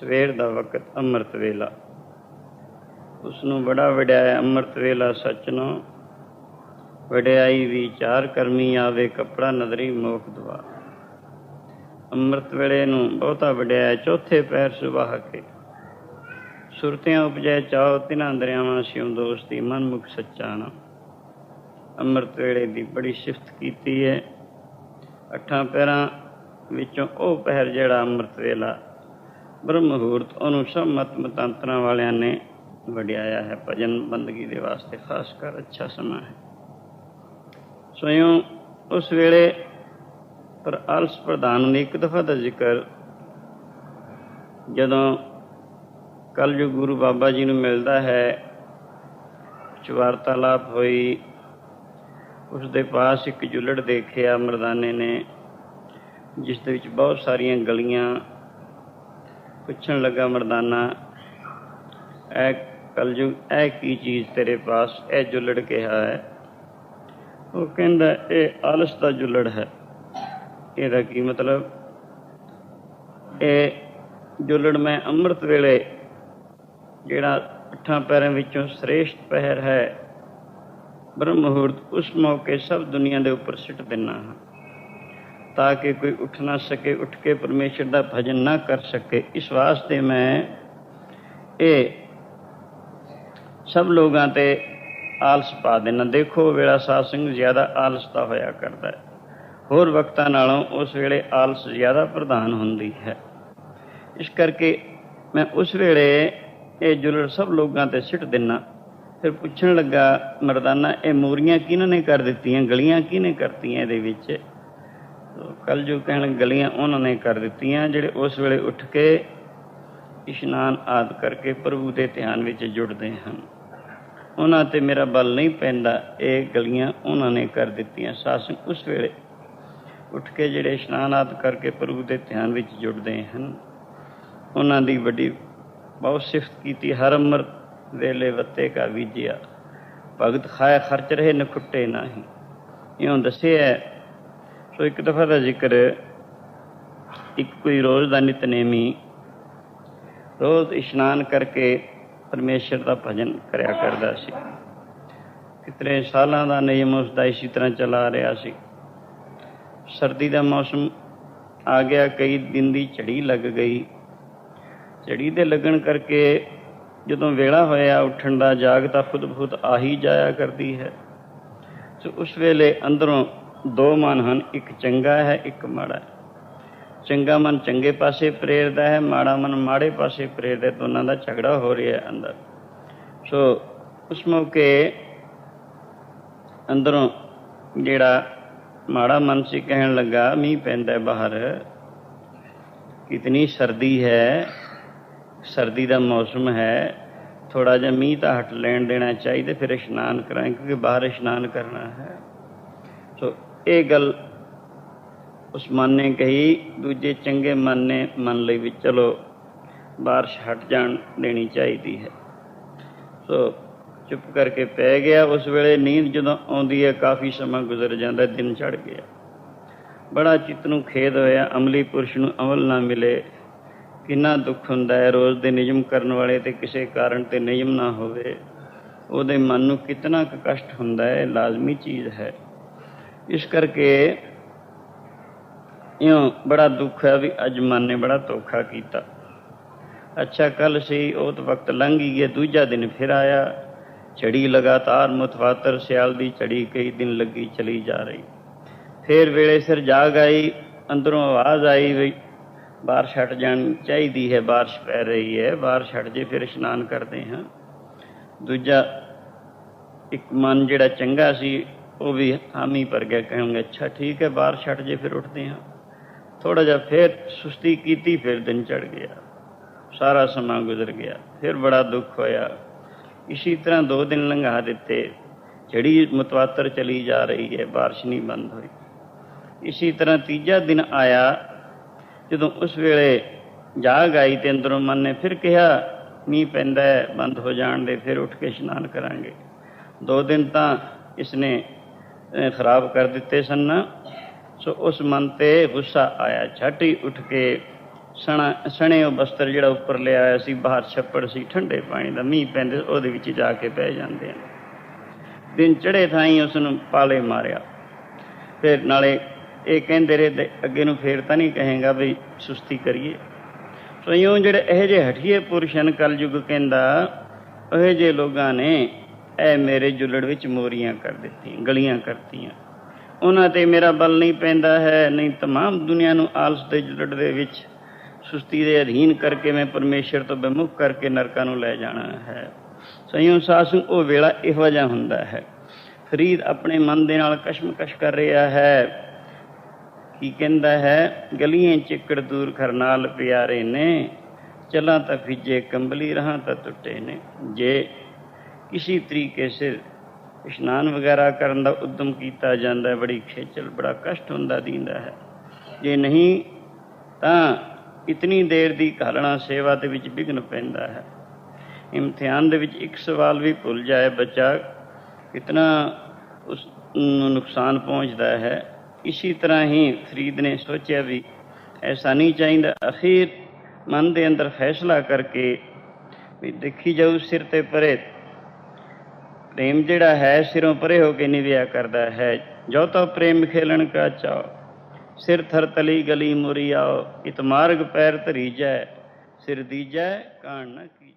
ਸਵੇਰ ਦਾ ਵਕਤ ਅੰਮ੍ਰਿਤ ਵੇਲਾ। ਉਸ ਨੂੰ ਬੜਾ ਵਡਿਆਇਆ ਅੰਮ੍ਰਿਤ ਵੇਲਾ ਸੱਚ ਨੂੰ। ਵਡਿਆਈ ਵਿਚਾਰ ਕਰਮੀ ਆਵੇ ਕਪੜਾ ਨਦਰੀ ਮੋਖ ਦਵਾ। ਅੰਮ੍ਰਿਤ ਵੇਲੇ ਨੂੰ ਬਹੁਤਾ ਵਡਿਆਇਆ ਚੌਥੇ ਪੈਰ ਸੁਬਾਹ ਕੇ। ਸੁਰਤਿਆਂ ਉਪਜੈ ਚਾਉ ਤਿਨਾਂ ਦਰਿਆਵਾਂ ਸਿਉ ਦੋਸਤੀ ਮਨ ਮੁਖ ਸੱਚਾ ਨਾ। ਅੰਮ੍ਰਿਤ ਵੇਲੇ ਦੀ ਬੜੀ ਸਿਫਤ ਕੀਤੀ ਹੈ ਅੱਠਾਂ ਪੈਰਾਂ ਵਿੱਚੋਂ ਉਹ ਪਹਿਰ ਜਿਹੜਾ ਅੰਮ੍ਰਿਤ ਵੇਲਾ ਬ੍ਰਹਮ ਮੁਹੂਰਤ ਉਹਨੂੰ ਸਭ ਮਤ ਮਤਾਂਤਰਾਂ ਵਾਲਿਆਂ ਨੇ ਵਡਿਆਇਆ ਹੈ। ਭਜਨ ਬੰਦਗੀ ਦੇ ਵਾਸਤੇ ਖਾਸ ਕਰ ਅੱਛਾ ਸਮਾਂ ਹੈ। ਸੋਇਓ ਉਸ ਵੇਲੇ ਪਰ ਆਲਸ ਪ੍ਰਧਾਨ ਨੇ ਇੱਕ ਦਫਾ ਦਾ ਜ਼ਿਕਰ ਜਦੋਂ ਕਲਯੁਗ ਗੁਰੂ ਬਾਬਾ ਜੀ ਨੂੰ ਮਿਲਦਾ ਹੈ ਕੁਛ ਵਾਰਤਾਲਾਪ ਹੋਈ, ਉਸ ਦੇ ਪਾਸ ਇੱਕ ਜੁਲੜ ਦੇਖਿਆ, ਮਰਦਾਨੇ ਨੇ, ਜਿਸ ਦੇ ਵਿੱਚ ਬਹੁਤ ਸਾਰੀਆਂ ਗਲੀਆਂ ਪੁੱਛਣ ਲੱਗਾ ਮਰਦਾਨਾ ਇਹ ਕਲਯੁਗ ਇਹ ਕੀ ਚੀਜ਼ ਤੇਰੇ ਪਾਸ? ਇਹ ਜੁਲੜ ਕਿਹਾ ਹੈ? ਉਹ ਕਹਿੰਦਾ, ਇਹ ਆਲਸ ਦਾ ਜੁਲੜ ਹੈ। ਇਹਦਾ ਕੀ ਮਤਲਬ? ਇਹ ਜੁਲੜ ਮੈਂ ਅੰਮ੍ਰਿਤ ਵੇਲੇ, ਜਿਹੜਾ ਅੱਠਾਂ ਪੈਰਾਂ ਵਿੱਚੋਂ ਸ੍ਰੇਸ਼ਟ ਪਹਿਰ ਹੈ ਬ੍ਰਹਮ ਮੁਹੂਰਤ ਉਸ ਮੌਕੇ ਸਭ ਦੁਨੀਆ ਦੇ ਉੱਪਰ ਸਿੱਟ ਦਿੰਨਾ ਹਾਂ। ਤਾਂ ਕਿ ਕੋਈ ਉੱਠ ਨਾ ਸਕੇ, ਉੱਠ ਕੇ ਪਰਮੇਸ਼ਰ ਦਾ ਭਜਨ ਨਾ ਕਰ ਸਕੇ। ਇਸ ਵਾਸਤੇ ਮੈਂ ਇਹ ਸਭ ਲੋਕਾਂ ਤੇ ਆਲਸ ਪਾ ਦੇਣਾ ਦੇਖੋ, ਵੇਲਾ ਸਾਧ ਸਿੰਘ ਜ਼ਿਆਦਾ ਆਲਸ ਦਾ ਹੋਇਆ ਕਰਦਾ ਹੈ। ਹੋਰ ਵਕਤਾਂ ਨਾਲੋਂ ਉਸ ਵੇਲੇ ਆਲਸ ਜ਼ਿਆਦਾ ਪ੍ਰਧਾਨ ਹੁੰਦੀ ਹੈ। ਇਸ ਕਰਕੇ ਮੈਂ ਉਸ ਵੇਲੇ ਇਹ ਜੁਲੜ ਸਭ ਲੋਕਾਂ ਤੇ ਸਿੱਟ ਦਿੰਨਾ ਫਿਰ ਪੁੱਛਣ ਲੱਗਾ, ਮਰਦਾਨਾ, ਇਹ ਮੂਰੀਆਂ ਕਿਹਨਾਂ ਨੇ ਕਰ ਦਿੱਤੀਆਂ? ਗਲੀਆਂ ਕਿਹਨੇ ਕਰਤੀਆਂ ਇਹਦੇ ਵਿੱਚ? ਕੱਲ ਕਹਿਣ ਗਲੀਆਂ ਉਹਨਾਂ ਨੇ ਕਰ ਦਿੱਤੀਆਂ, ਜਿਹੜੇ ਉਸ ਵੇਲੇ ਉੱਠ ਕੇ ਇਸ਼ਨਾਨ ਆਦ ਕਰਕੇ ਪ੍ਰਭੂ ਦੇ ਧਿਆਨ ਵਿੱਚ ਜੁੜਦੇ ਹਨ। ਉਹਨਾਂ ਤੇ ਮੇਰਾ ਬਲ ਨਹੀਂ ਪੈਂਦਾ, ਇਹ ਗਲੀਆਂ ਉਹਨਾਂ ਨੇ ਕਰ ਦਿੱਤੀਆਂ। ਸਾਸਨ ਉਸ ਵੇਲੇ ਉੱਠ ਕੇ ਜਿਹੜੇ ਇਸ਼ਨਾਨ ਆਦ ਕਰਕੇ ਪ੍ਰਭੂ ਦੇ ਧਿਆਨ ਵਿੱਚ ਜੁੜਦੇ ਹਨ, ਉਹਨਾਂ ਦੀ ਵੱਡੀ ਬਹੁਤ ਸਿਫਤ ਕੀਤੀ, ਹਰ ਅਮਰ ਵੇਲੇ ਵੱਤੇ ਕਾ ਵਿਜਿਆ ਭਗਤ ਖਾਏ ਖਰਚ ਰਹੇ, ਨਖੁੱਟੇ ਨਹੀਂ। ਇਉਂ ਦੱਸਿਆ ਸੋ ਇੱਕ ਦਫਾ ਦਾ ਜ਼ਿਕਰ, ਇੱਕ ਕੋਈ ਰੋਜ਼ ਦਾ ਨਿਤਨੇਮੀ ਰੋਜ਼ ਇਸ਼ਨਾਨ ਕਰਕੇ ਪਰਮੇਸ਼ਰ ਦਾ ਭਜਨ ਕਰਿਆ ਕਰਦਾ ਸੀ। ਕਿਤਨੇ ਸਾਲਾਂ ਦਾ ਨਿਯਮ ਉਸ ਦਾ ਇਸੇ ਤਰ੍ਹਾਂ ਚਲਾ ਰਿਹਾ ਸੀ। ਸਰਦੀ ਦਾ ਮੌਸਮ ਆ ਗਿਆ, ਕਈ ਦਿਨ ਦੀ ਝੜੀ ਲੱਗ ਗਈ। ਝੜੀ ਦੇ ਲੱਗਣ ਕਰਕੇ ਜਦੋਂ ਵੇਲਾ ਹੋਇਆ, ਉੱਠਣ ਦਾ ਜਾਗ ਤਾਂ ਖੁਦ ਬਖੁਦ ਆ ਹੀ ਜਾਇਆ ਕਰਦੀ ਹੈ। ਸੋ ਉਸ ਵੇਲੇ ਅੰਦਰੋਂ ਦੋ ਮਨ ਹਨ, ਇੱਕ ਚੰਗਾ ਹੈ, ਇੱਕ ਮਾੜਾ ਹੈ। ਚੰਗਾ ਮਨ ਚੰਗੇ ਪਾਸੇ ਪ੍ਰੇਰਦਾ ਹੈ, ਮਾੜਾ ਮਨ ਮਾੜੇ ਪਾਸੇ ਪ੍ਰੇਰਦਾ ਦੋਨਾਂ ਦਾ ਝਗੜਾ ਹੋ ਰਿਹਾ ਹੈ ਅੰਦਰ। ਸੋ, ਉਸ ਮੌਕੇ ਅੰਦਰੋਂ ਜਿਹੜਾ ਮਾੜਾ ਮਨ ਸੀ ਕਹਿਣ ਲੱਗਾ, ਮੀਂਹ ਪੈਂਦਾ ਬਾਹਰ। ਇਤਨੀ ਸਰਦੀ ਹੈ, ਸਰਦੀ ਦਾ ਮੌਸਮ ਹੈ ਥੋੜਾ ਜਿਹਾ ਮੀਂਹ ਤਾਂ ਹਟ ਲੈਣ ਦੇਣਾ ਚਾਹੀਦਾ, ਫਿਰ ਇਸ਼ਨਾਨ ਕਰਾਂ ਕਿਉਂਕਿ ਬਾਹਰ ਇਸ਼ਨਾਨ ਕਰਨਾ ਹੈ। ਸੋ ਇਹ ਗੱਲ ਉਸ ਮਨ ਨੇ ਕਹੀ, ਦੂਜੇ ਚੰਗੇ ਮਨ ਨੇ ਮੰਨ ਲਈ ਵੀ ਚਲੋ ਬਾਰਿਸ਼ ਹਟ ਜਾਣ ਦੇਣੀ ਚਾਹੀਦੀ ਹੈ। ਸੋ ਚੁੱਪ ਕਰਕੇ ਪੈ ਗਿਆ। ਉਸ ਵੇਲੇ ਨੀਂਦ ਜਦੋਂ ਆਉਂਦੀ ਹੈ, ਕਾਫੀ ਸਮਾਂ ਗੁਜ਼ਰ ਜਾਂਦਾ, ਦਿਨ ਚੜ ਗਿਆ। ਬੜਾ ਚਿੱਤ ਨੂੰ ਖੇਦ ਹੋਇਆ, ਅਮਲੀ ਪੁਰਸ਼ ਨੂੰ ਅਮਲ ਨਾ ਮਿਲੇ। ਕਿੰਨਾ ਦੁੱਖ ਹੁੰਦਾ ਹੈ, ਰੋਜ਼ ਦੇ ਨਿਯਮ ਕਰਨ ਵਾਲੇ ਤੇ ਕਿਸੇ ਕਾਰਨ ਤੇ ਨਿਯਮ ਨਾ ਹੋਵੇ। ਉਹਦੇ ਮਨ ਨੂੰ ਕਿੰਨਾ ਕੁ ਕਸ਼ਟ ਹੁੰਦਾ ਹੈ, ਲਾਜ਼ਮੀ ਚੀਜ਼ ਹੈ। ਇਸ ਕਰਕੇ ਇਉਂ ਬੜਾ ਦੁੱਖ ਹੈ ਵੀ ਅੱਜ ਮਨ ਨੇ ਬੜਾ ਧੋਖਾ ਕੀਤਾ। ਅੱਛਾ, ਕੱਲ ਸੀ ਉਹ ਤਾਂ ਵਕਤ ਲੰਘ ਹੀ ਗਿਆ ਦੂਜਾ ਦਿਨ ਫਿਰ ਆਇਆ। ਝੜੀ ਲਗਾਤਾਰ ਮੁਤਵਾਤਰ, ਸਿਆਲ ਦੀ ਝੜੀ ਕਈ ਦਿਨ ਲੱਗੀ ਚਲੀ ਜਾ ਰਹੀ। ਫਿਰ ਵੇਲੇ ਸਿਰ ਜਾਗ ਆਈ, ਅੰਦਰੋਂ ਆਵਾਜ਼ ਆਈ ਵੀ ਬਾਰਿਸ਼ ਹਟ ਜਾਣੀ ਚਾਹੀਦੀ ਹੈ, ਬਾਰਿਸ਼ ਪੈ ਰਹੀ ਹੈ, ਬਾਰਿਸ਼ ਹਟ ਜੇ ਫਿਰ ਇਸ਼ਨਾਨ ਕਰਦੇ ਹਾਂ। ਦੂਜਾ ਇੱਕ ਮਨ ਜਿਹੜਾ ਚੰਗਾ ਸੀ ਉਹ ਵੀ ਹਾਮੀ ਭਰ ਗਿਆ ਕਹਾਂਗੇ ਅੱਛਾ ਠੀਕ ਹੈ ਬਾਰਿਸ਼ ਹਟ ਜੇ ਫਿਰ ਉੱਠਦੇ ਹਾਂ ਥੋੜਾ ਜਿਹਾ ਫਿਰ ਸੁਸਤੀ ਕੀਤੀ ਫਿਰ ਦਿਨ ਚੜ ਗਿਆ ਸਾਰਾ ਸਮਾਂ ਗੁਜ਼ਰ ਗਿਆ ਫਿਰ ਬੜਾ ਦੁੱਖ ਹੋਇਆ ਇਸੇ ਤਰ੍ਹਾਂ ਦੋ ਦਿਨ ਲੰਘਾ ਦਿੱਤੇ ਜਿਹੜੀ ਮਤਵਾਤਰ ਚਲੀ ਜਾ ਰਹੀ ਹੈ ਬਾਰਿਸ਼ ਨਹੀਂ ਬੰਦ ਹੋਈ ਇਸੇ ਤਰ੍ਹਾਂ ਤੀਜਾ ਦਿਨ ਆਇਆ ਜਦੋਂ ਉਸ ਵੇਲੇ ਜਾਗ ਆਈ ਤੇ ਅੰਦਰੋਂ ਮਨ ਨੇ ਫਿਰ ਕਿਹਾ ਮੀਂਹ ਪੈਂਦਾ ਹੈ ਬੰਦ ਹੋ ਜਾਣ ਦੇ ਫਿਰ ਉੱਠ ਕੇ ਇਸ਼ਨਾਨ ਕਰਾਂਗੇ ਦੋ ਦਿਨ ਤਾਂ ਇਸਨੇ ਅਹ, ਖਰਾਬ ਕਰ ਦਿੱਤੇ ਸਨ। ਸੋ ਉਸ ਮਨ ਤੇ ਗੁੱਸਾ ਆਇਆ। ਝਟ ਹੀ ਉੱਠ ਕੇ ਸਣਾ ਸਣੇ ਉਹ ਬਸਤਰ ਜਿਹੜਾ ਉੱਪਰ ਲਿਆ ਹੋਇਆ ਸੀ, ਬਾਹਰ ਛੱਪੜ ਸੀ, ਠੰਡੇ ਪਾਣੀ ਦਾ ਮੀਂਹ ਪੈਂਦੇ ਉਹਦੇ ਵਿੱਚ ਜਾ ਕੇ ਪੈ ਜਾਂਦੇ ਹਨ। ਦਿਨ ਚੜੇ ਥਾਈ ਉਸ ਨੂੰ ਪਾਲੇ ਮਾਰਿਆ। ਫਿਰ ਨਾਲੇ ਇਹ ਕਹਿੰਦੇ ਰਹੇ ਤੇ ਅੱਗੇ ਨੂੰ ਫੇਰ ਤਾਂ ਨਹੀਂ ਕਹੇਗਾ ਵੀ ਸੁਸਤੀ ਕਰੀਏ। ਸੋ ਇਉਂ ਜਿਹੜੇ ਇਹ ਜੇ ਹਠੀਏ ਪੁਰਸ਼ਨ ਕਲਯੁਗ ਕਹਿੰਦਾ, ਉਹ ਜੇ ਲੋਕਾਂ ਨੇ ਇਹ ਮੇਰੇ ਜੁਲੜ ਵਿੱਚ ਮੋਰੀਆਂ ਕਰ ਦਿੱਤੀਆਂ ਗਲੀਆਂ ਕਰਤੀਆਂ ਉਹਨਾਂ ਤੇ ਮੇਰਾ ਬਲ ਨਹੀਂ ਪੈਂਦਾ ਹੈ ਨਹੀਂ तमाम ਦੁਨੀਆ ਨੂੰ ਆਲਸ ਦੇ ਜੁਲੜ ਦੇ ਵਿੱਚ ਸੁਸਤੀ ਦੇ ਅਧੀਨ ਕਰਕੇ ਮੈਂ ਪਰਮੇਸ਼ਰ ਤੋਂ ਬੇਮੁਖ ਕਰਕੇ ਨਰਕਾਂ ਨੂੰ ਲੈ ਜਾਣਾ ਹੈ ਸਈਓ ਸਾਸੂ ਉਹ ਵੇਲਾ ਇਹੋ ਜਿਹਾ ਹੁੰਦਾ ਹੈ ਫਰੀਦ ਆਪਣੇ ਮਨ ਦੇ ਨਾਲ ਕਸ਼ਮਕਸ਼ ਕਰ ਰਿਹਾ ਹੈ ਕੀ ਕਹਿੰਦਾ ਹੈ ਗਲੀਆਂ ਚਿੱਕੜ ਦੂਰ ਖਰਨਾਲ ਪਿਆਰੇ ਨੇ ਚਲਾਂ ਤਾਂ ਫਿੱਜੇ ਕੰਬਲੀ ਰਹਾਂ ਤਾਂ ਟੁੱਟੇ ਨੇ ਜੇ ਕਿਸੇ ਤਰੀਕੇ ਸਿਰ ਇਸ਼ਨਾਨ ਵਗੈਰਾ ਕਰਨ ਦਾ ਉਦਮ ਕੀਤਾ ਜਾਂਦਾ ਹੈ ਬੜੀ ਖੇਚਲ ਬੜਾ ਕਸ਼ਟ ਹੁੰਦਾ ਦਿੰਦਾ ਹੈ ਜੇ ਨਹੀਂ ਤਾਂ ਇਤਨੀ ਦੇਰ ਦੀ ਘਾਲਣਾ ਸੇਵਾ ਦੇ ਵਿੱਚ ਵਿਘਨ ਪੈਂਦਾ ਹੈ ਇਮਤਿਹਾਨ ਦੇ ਵਿੱਚ ਇੱਕ ਸਵਾਲ ਵੀ ਭੁੱਲ ਜਾਏ ਬੱਚਾ ਕਿਤਨਾ ਉਸ ਨੂੰ ਨੁਕਸਾਨ ਪਹੁੰਚਦਾ ਹੈ ਇਸੇ ਤਰ੍ਹਾਂ ਹੀ ਫਰੀਦ ਨੇ ਸੋਚਿਆ ਵੀ ਐਸਾ ਨਹੀਂ ਚਾਹੀਦਾ ਅਖੀਰ ਮਨ ਦੇ ਅੰਦਰ ਫੈਸਲਾ ਕਰਕੇ ਵੀ ਦੇਖੀ ਜਾਊ ਸਿਰ ਤੇ ਪਰੇ ਪ੍ਰੇਮ ਜਿਹੜਾ ਹੈ ਸਿਰੋਂ ਪਰੇ ਹੋ ਕੇ ਨਿਵਿਆ ਕਰਦਾ ਹੈ। ਜੋ ਤੋ ਪ੍ਰੇਮ ਖੇਲਣ ਕਾ ਚਾਓ ਸਿਰ ਥਰ ਤਲੀ ਗਲੀ ਮੁਰੀ ਆਓ ਇਤ ਮਾਰਗ ਪੈਰ ਧਰੀ ਜੈ, ਸਿਰ ਦੀਜੈ ਕਾਣ ਨਾ ਕੀ